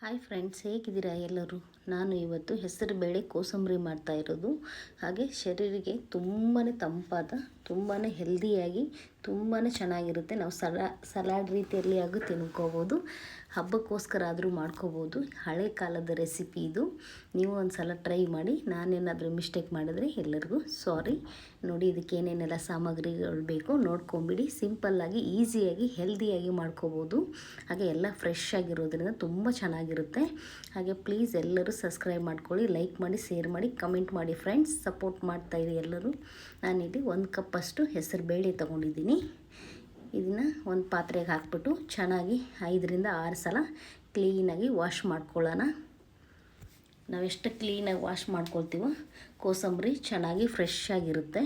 Hi friends ಹೇಗಿದ್ದೀರಾ ಎಲ್ಲರೂ? ನಾನು ಇವತ್ತು ಹೆಸರು ಬೇಳೆ ಕೋಸಂಬರಿ ಮಾಡ್ತಾ ಇರೋದು. ಹಾಗೆ ಶರೀರಿಗೆ ತುಂಬಾ ತಂಪಾದ ತುಂಬಾ ಹೆಲ್ದಿಯಾಗಿ ತುಂಬಾ ಚೆನ್ನಾಗಿರುತ್ತೆ. ನಾವು ಸಲಾ ಸಲಾಡ್ ರೀತಿಯಲ್ಲಿ ಆಗೂ ತಿನ್ಕೋಬೋದು. ಹಬ್ಬಕ್ಕೋಸ್ಕರ ಆದರೂ ಮಾಡ್ಕೋಬೋದು. ಹಳೆ ಕಾಲದ ರೆಸಿಪಿ ಇದು. ನೀವು ಒಂದು ಸಲ ಟ್ರೈ ಮಾಡಿ, ನಾನೇನಾದರೂ ಮಿಸ್ಟೇಕ್ ಮಾಡಿದ್ರೆ ಎಲ್ಲರಿಗೂ ಸಾರಿ ನೋಡಿ ಇದಕ್ಕೆ ಏನೇನೆಲ್ಲ ಸಾಮಗ್ರಿಗಳು ಬೇಕು ನೋಡ್ಕೊಂಬಿಡಿ. ಸಿಂಪಲ್ಲಾಗಿ ಈಸಿಯಾಗಿ ಹೆಲ್ದಿಯಾಗಿ ಮಾಡ್ಕೋಬೋದು. ಹಾಗೆ ಎಲ್ಲ ಫ್ರೆಶ್ ಆಗಿರೋದ್ರಿಂದ ತುಂಬ ಚೆನ್ನಾಗಿರುತ್ತೆ. ಹಾಗೆ ಪ್ಲೀಸ್ ಎಲ್ಲರೂ ಸಬ್ಸ್ಕ್ರೈಬ್ ಮಾಡ್ಕೊಳ್ಳಿ ಲೈಕ್ ಮಾಡಿ ಶೇರ್ ಮಾಡಿ ಕಮೆಂಟ್ ಮಾಡಿ ಫ್ರೆಂಡ್ಸ್ ಸಪೋರ್ಟ್ ಮಾಡ್ತಾಯಿರಿ ಎಲ್ಲರೂ. ನಾನಿಲ್ಲಿ ಒಂದು ಕಪ್ಪಷ್ಟು ಹೆಸರು ಬೇಳೆ ತೊಗೊಂಡಿದ್ದೀನಿ. ಇದನ್ನು ಒಂದು ಪಾತ್ರೆಗೆ ಹಾಕ್ಬಿಟ್ಟು ಚೆನ್ನಾಗಿ ಐದರಿಂದ ಆರು ಸಲ ಕ್ಲೀನಾಗಿ ವಾಶ್ ಮಾಡ್ಕೊಳ್ಳೋಣ. ನಾವೆಷ್ಟು ಕ್ಲೀನಾಗಿ ವಾಶ್ ಮಾಡ್ಕೊಳ್ತೀವೋ, ಕೋಸಂಬರಿ ಚೆನ್ನಾಗಿ ಫ್ರೆಶ್ ಆಗಿರುತ್ತೆ.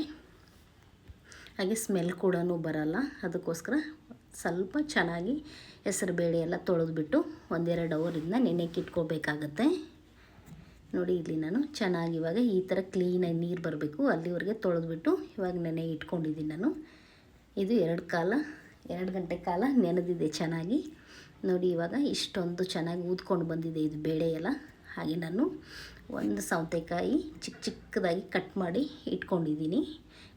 ಹಾಗೆ ಸ್ಮೆಲ್ ಕೂಡ ಬರಲ್ಲ. ಅದಕ್ಕೋಸ್ಕರ ಸ್ವಲ್ಪ ಚೆನ್ನಾಗಿ ಹೆಸರು ಬೇಳೆ ಎಲ್ಲ ತೊಳೆದ್ಬಿಟ್ಟು ಒಂದೆರಡು ಅವರಿಂದ ನೆನೆಗೆ ಇಟ್ಕೋಬೇಕಾಗತ್ತೆ. ನೋಡಿ, ಇಲ್ಲಿ ನಾನು ಚೆನ್ನಾಗಿ ಇವಾಗ ಈ ಥರ ಕ್ಲೀನಾಗಿ ನೀರು ಬರಬೇಕು. ಅಲ್ಲಿವರೆಗೆ ತೊಳೆದ್ಬಿಟ್ಟು ಇವಾಗ ನೆನೆ ಇಟ್ಕೊಂಡಿದ್ದೀನಿ ನಾನು. ಇದು ಎರಡು ಕಾಲ, ಎರಡು ಗಂಟೆ ಕಾಲ ನೆನೆದಿದೆ ಚೆನ್ನಾಗಿ. ನೋಡಿ, ಇವಾಗ ಇಷ್ಟೊಂದು ಚೆನ್ನಾಗಿ ಊದ್ಕೊಂಡು ಬಂದಿದೆ ಇದು ಬೇಳೆ ಎಲ್ಲ. ಹಾಗೆ ನಾನು ಒಂದು ಸೌತೆಕಾಯಿ ಚಿಕ್ಕ ಚಿಕ್ಕದಾಗಿ ಕಟ್ ಮಾಡಿ ಇಟ್ಕೊಂಡಿದ್ದೀನಿ.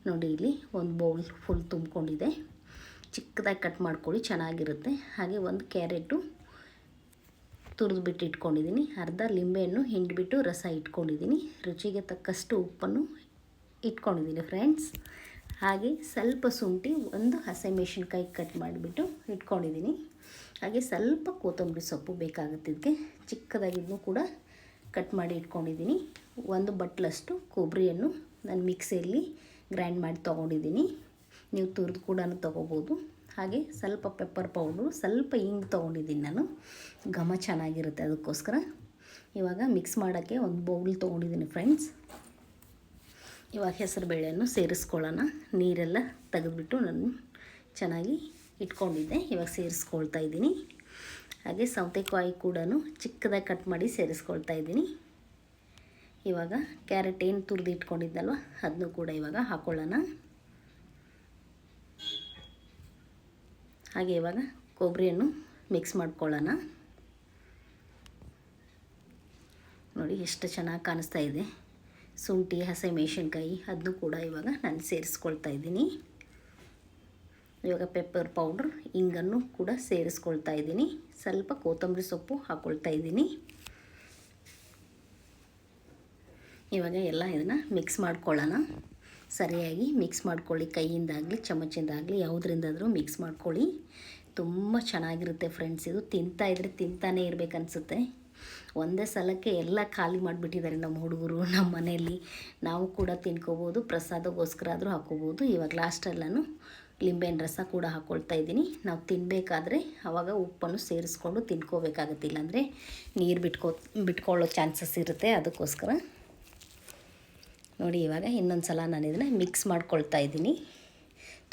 ನೋಡಿ, ಇಲ್ಲಿ ಒಂದು ಬೌಲ್ ಫುಲ್ ತುಂಬಿಕೊಂಡಿದೆ. ಚಿಕ್ಕದಾಗಿ ಕಟ್ ಮಾಡ್ಕೊಳ್ಳಿ, ಚೆನ್ನಾಗಿರುತ್ತೆ. ಹಾಗೆ ಒಂದು ಕ್ಯಾರೆಟು ತುರಿದ್ಬಿಟ್ಟು ಇಟ್ಕೊಂಡಿದ್ದೀನಿ. ಅರ್ಧ ಲಿಂಬೆಹಣ್ಣು ಹಿಂಡಿಬಿಟ್ಟು ರಸ ಇಟ್ಕೊಂಡಿದ್ದೀನಿ. ರುಚಿಗೆ ತಕ್ಕಷ್ಟು ಉಪ್ಪನ್ನು ಇಟ್ಕೊಂಡಿದ್ದೀನಿ ಫ್ರೆಂಡ್ಸ್. ಹಾಗೆ ಸ್ವಲ್ಪ ಶುಂಠಿ, ಒಂದು ಹಸಿಮೆಣ್ಸಿನ್ಕಾಯಿ ಕಟ್ ಮಾಡಿಬಿಟ್ಟು ಇಟ್ಕೊಂಡಿದ್ದೀನಿ. ಹಾಗೆ ಸ್ವಲ್ಪ ಕೊತ್ತಂಬರಿ ಸೊಪ್ಪು ಬೇಕಾಗುತ್ತೆ ಇದಕ್ಕೆ. ಚಿಕ್ಕದಾಗಿದ್ದನ್ನು ಕೂಡ ಕಟ್ ಮಾಡಿ ಇಟ್ಕೊಂಡಿದ್ದೀನಿ. ಒಂದು ಬಟ್ಲಷ್ಟು ಕೊಬ್ಬರಿಯನ್ನು ನಾನು ಮಿಕ್ಸಿಯಲ್ಲಿ ಗ್ರೈಂಡ್ ಮಾಡಿ ತೊಗೊಂಡಿದ್ದೀನಿ. ನೀವು ತುರಿದು ಕೂಡ ತೊಗೋಬೋದು. ಹಾಗೆ ಸ್ವಲ್ಪ ಪೆಪ್ಪರ್ ಪೌಡ್ರು ಸ್ವಲ್ಪ ಹಿಂಗೆ ತೊಗೊಂಡಿದ್ದೀನಿ ನಾನು. ಘಮ ಚೆನ್ನಾಗಿರುತ್ತೆ ಅದಕ್ಕೋಸ್ಕರ. ಇವಾಗ ಮಿಕ್ಸ್ ಮಾಡೋಕ್ಕೆ ಒಂದು ಬೌಲ್ ತೊಗೊಂಡಿದ್ದೀನಿ ಫ್ರೆಂಡ್ಸ್ ಇವಾಗ ಹೆಸರು ಬೇಳೆಯನ್ನು ಸೇರಿಸ್ಕೊಳ್ಳೋಣ. ನೀರೆಲ್ಲ ತೆಗೆದುಬಿಟ್ಟು ನಾನು ಚೆನ್ನಾಗಿ ಇಟ್ಕೊಂಡಿದ್ದೆ. ಇವಾಗ ಸೇರಿಸ್ಕೊಳ್ತಾ ಇದ್ದೀನಿ. ಹಾಗೆ ಸೌತೆಕಾಯಿ ಕೂಡ ಚಿಕ್ಕದಾಗಿ ಕಟ್ ಮಾಡಿ ಸೇರಿಸ್ಕೊಳ್ತಾ ಇದ್ದೀನಿ. ಇವಾಗ ಕ್ಯಾರೆಟ್ ಏನು ತುರಿದು ಇಟ್ಕೊಂಡಿದ್ದಲ್ವ ಅದನ್ನು ಕೂಡ ಇವಾಗ ಹಾಕ್ಕೊಳ್ಳೋಣ ಹಾಗೆ ಇವಾಗ ಕೊಬ್ಬರಿಯನ್ನು ಮಿಕ್ಸ್ ಮಾಡ್ಕೊಳ್ಳೋಣ. ನೋಡಿ ಎಷ್ಟು ಚೆನ್ನಾಗಿ ಕಾಣಿಸ್ತಾ ಇದೆ. ಶುಂಠಿ ಹಸಿಮೆಣ್ಸಿನ್ಕಾಯಿ ಅದನ್ನು ಕೂಡ ಇವಾಗ ನಾನು ಸೇರಿಸ್ಕೊಳ್ತಾ ಇದ್ದೀನಿ. ಇವಾಗ ಪೆಪ್ಪರ್ ಪೌಡ್ರ್ ಹಿಂಗನ್ನು ಕೂಡ ಸೇರಿಸ್ಕೊಳ್ತಾ ಇದ್ದೀನಿ. ಸ್ವಲ್ಪ ಕೊತ್ತಂಬರಿ ಸೊಪ್ಪು ಹಾಕ್ಕೊಳ್ತಾ ಇದ್ದೀನಿ. ಇವಾಗ ಎಲ್ಲ ಇದನ್ನು ಮಿಕ್ಸ್ ಮಾಡ್ಕೊಳ್ಳೋಣ. ಸರಿಯಾಗಿ ಮಿಕ್ಸ್ ಮಾಡ್ಕೊಳ್ಳಿ. ಕೈಯಿಂದಾಗಲಿ ಚಮಚಿಂದಾಗಲಿ ಯಾವುದರಿಂದಾದರೂ ಮಿಕ್ಸ್ ಮಾಡ್ಕೊಳ್ಳಿ. ತುಂಬ ಚೆನ್ನಾಗಿರುತ್ತೆ ಫ್ರೆಂಡ್ಸ್ ಇದು. ತಿಂತಾ ಇದ್ರೆ ತಿಂತಾನೇ ಇರಬೇಕನ್ಸುತ್ತೆ ಒಂದೇ ಸಲಕ್ಕೆ ಎಲ್ಲ ಖಾಲಿ ಮಾಡಿಬಿಟ್ಟಿದ್ದಾರೆ ನಮ್ಮ ಹುಡುಗರು, ನಮ್ಮ ಮನೆಯಲ್ಲಿ. ನಾವು ಕೂಡ ತಿನ್ಕೋಬೋದು, ಪ್ರಸಾದಗೋಸ್ಕರ ಆದರೂ ಹಾಕೋಬೋದು. ಇವಾಗ ಲಾಸ್ಟಲ್ಲೂ ಲಿಂಬೆಹಣ್ಣು ರಸ ಕೂಡ ಹಾಕ್ಕೊಳ್ತಾ ಇದ್ದೀನಿ. ನಾವು ತಿನ್ನಬೇಕಾದ್ರೆ ಆವಾಗ ಉಪ್ಪನ್ನು ಸೇರಿಸ್ಕೊಂಡು ತಿನ್ಕೋಬೇಕಾಗುತ್ತೆ ಇಲ್ಲಾಂದರೆ ನೀರು ಬಿಟ್ಕೋ, ಬಿಟ್ಕೊಳ್ಳೋ ಚಾನ್ಸಸ್ ಇರುತ್ತೆ. ಅದಕ್ಕೋಸ್ಕರ ನೋಡಿ, ಇವಾಗ ಇನ್ನೊಂದು ಸಲ ನಾನು ಇದನ್ನು ಮಿಕ್ಸ್ ಮಾಡ್ಕೊಳ್ತಾ ಇದ್ದೀನಿ.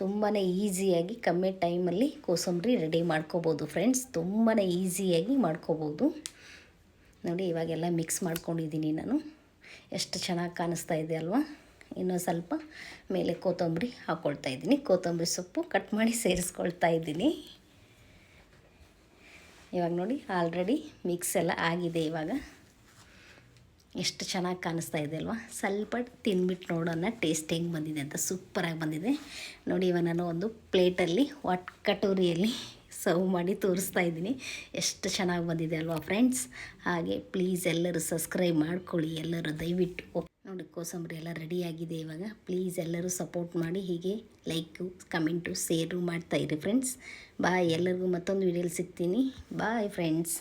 ತುಂಬಾ ಈಸಿಯಾಗಿ ಕಮ್ಮಿ ಟೈಮಲ್ಲಿ ಕೋಸಂಬರಿ ರೆಡಿ ಮಾಡ್ಕೋಬೋದು ಫ್ರೆಂಡ್ಸ್ ತುಂಬಾ ಈಸಿಯಾಗಿ ಮಾಡ್ಕೋಬೋದು. ನೋಡಿ, ಇವಾಗೆಲ್ಲ ಮಿಕ್ಸ್ ಮಾಡ್ಕೊಂಡಿದ್ದೀನಿ ನಾನು. ಎಷ್ಟು ಚೆನ್ನಾಗಿ ಕಾಣಿಸ್ತಾ ಇದೆ ಅಲ್ವಾ? ಇನ್ನೂ ಸ್ವಲ್ಪ ಮೇಲೆ ಕೊತ್ತಂಬರಿ ಹಾಕ್ಕೊಳ್ತಾ ಇದ್ದೀನಿ. ಕೊತ್ತಂಬರಿ ಸೊಪ್ಪು ಕಟ್ ಮಾಡಿ ಸೇರಿಸ್ಕೊಳ್ತಾ ಇದ್ದೀನಿ. ಇವಾಗ ನೋಡಿ ಆಲ್ರೆಡಿ ಮಿಕ್ಸ್ ಎಲ್ಲ ಆಗಿದೆ ಇವಾಗ. ಎಷ್ಟು ಚೆನ್ನಾಗಿ ಕಾಣಿಸ್ತಾ ಇದೆ ಅಲ್ವಾ? ಸ್ವಲ್ಪ ತಿನ್ಬಿಟ್ಟು ನೋಡೋಣ ಟೇಸ್ಟ್ ಹೆಂಗೆ ಬಂದಿದೆ ಅಂತ. ಸೂಪರಾಗಿ ಬಂದಿದೆ. ನೋಡಿ, ಇವಾಗ ನಾನು ಒಂದು ಪ್ಲೇಟಲ್ಲಿ ವಾಟ್ ಕಟೋರಿಯಲ್ಲಿ ಸರ್ವ್ ಮಾಡಿ ತೋರಿಸ್ತಾ ಇದ್ದೀನಿ. ಎಷ್ಟು ಚೆನ್ನಾಗಿ ಬಂದಿದೆ ಅಲ್ವಾ ಫ್ರೆಂಡ್ಸ್? ಹಾಗೆ ಪ್ಲೀಸ್ ಎಲ್ಲರೂ ಸಬ್ಸ್ಕ್ರೈಬ್ ಮಾಡ್ಕೊಳ್ಳಿ, ಎಲ್ಲರೂ ದಯವಿಟ್ಟು. ನೋಡಿ, ಕೋಸಂಬರಿ ಎಲ್ಲ ರೆಡಿಯಾಗಿದೆ ಇವಾಗ. ಪ್ಲೀಸ್ ಎಲ್ಲರೂ ಸಪೋರ್ಟ್ ಮಾಡಿ, ಹೀಗೆ ಲೈಕು, ಕಮೆಂಟು, ಶೇರು ಮಾಡ್ತಾಯಿರಿ ಫ್ರೆಂಡ್ಸ್. ಬಾಯ್, ಎಲ್ಲರಿಗೂ ಮತ್ತೊಂದು ವೀಡಿಯೋಲಿ ಸಿಗ್ತೀನಿ. Bye, friends.